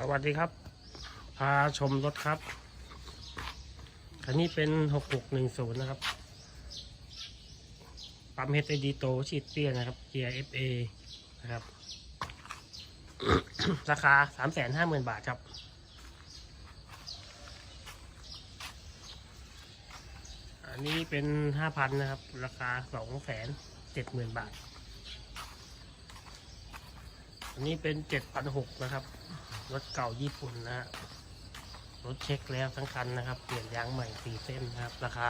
สวัสดีครับพาชมรถครับ คันนี้เป็น 6610 นะครับ ปั๊มเฮดไอดีโตฉีดเตี้ยนะครับ เกียร์ FA นะครับ ราคา 350,000 บาทครับอันนี้เป็น 5,000 นะครับ ราคา 270,000 บาท อันนี้เป็น 7,600 นะครับ รถเก่าญี่ปุ่นนะฮะรถเช็คแล้วทั้งคันนะครับ เปลี่ยนยางใหม่สี่เส้นนะครับ ราคา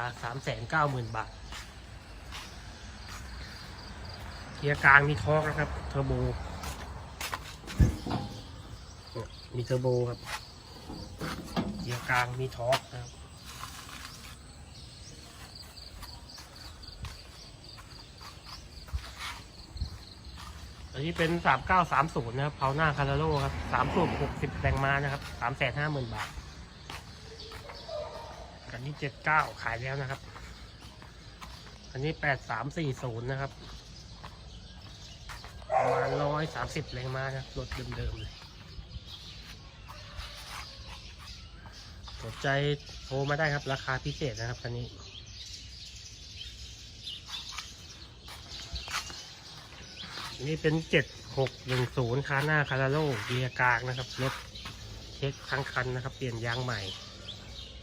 390,000บาท เกียร์กลางมีทอร์กนะครับเทอร์โบมีเทอร์โบครับ เกียร์กลางมีทอร์กนะครับ อันนี้เป็น3930นะครับเผาหน้าคาราโลครับ3สูบ60แรงม้านะครับ350,000บาทอันนี้79ขายแล้วนะครับ อันนี้8340นะครับประมาณ130แรงม้านะครับรถเดิมๆเลยสนใจโทรมาได้ครับราคาพิเศษนะครับคันนี้ นี่เป็นเจ็ดหกหนึ่งศูนย์คาหน้าคาราโลเกียร์กลางนะครับรถเช็คทั้งคันนะครับ เปลี่ยนยางใหม่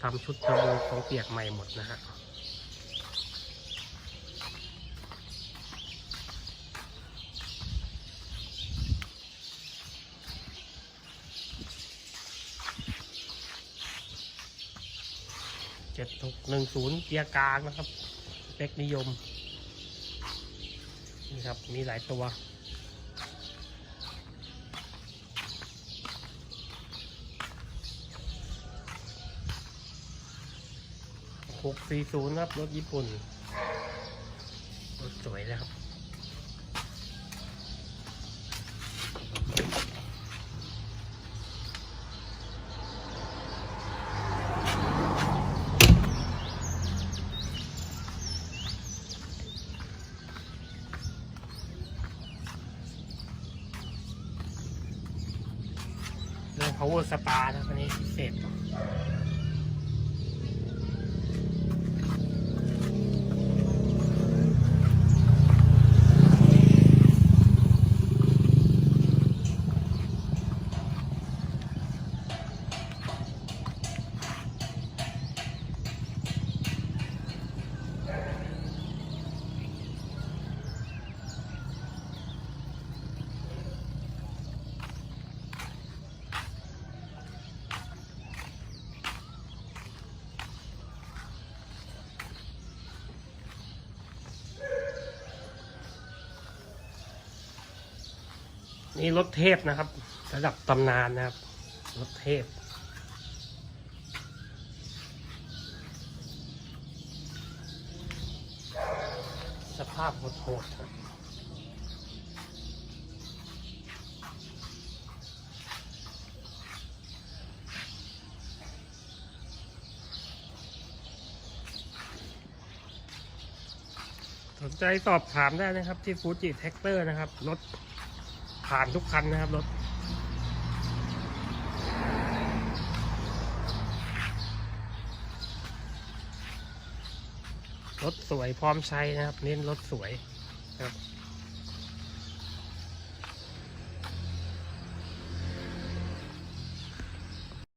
ทำชุดกระโบของเปียกใหม่หมดนะฮะเจ็ดหกหนึ่งศูนย์เกียร์กลางนะครับเปคนิยม นี่ครับ มีหลายตัวหกสี่ศูนย์ครับ รถญี่ปุ่น รถสวยแล้วครับ power spa นะอันนี้พิเศษ นี่รถเทพนะครับ ระดับตำนานนะครับ รถเทพสภาพโหดๆครับสนใจสอบถามได้นะครับที่ฟูจิแท็กเตอร์นะครับ รถ ผ่านทุกคันนะครับรถรถสวยพร้อมใช้นะครับ เน้นรถสวยครับ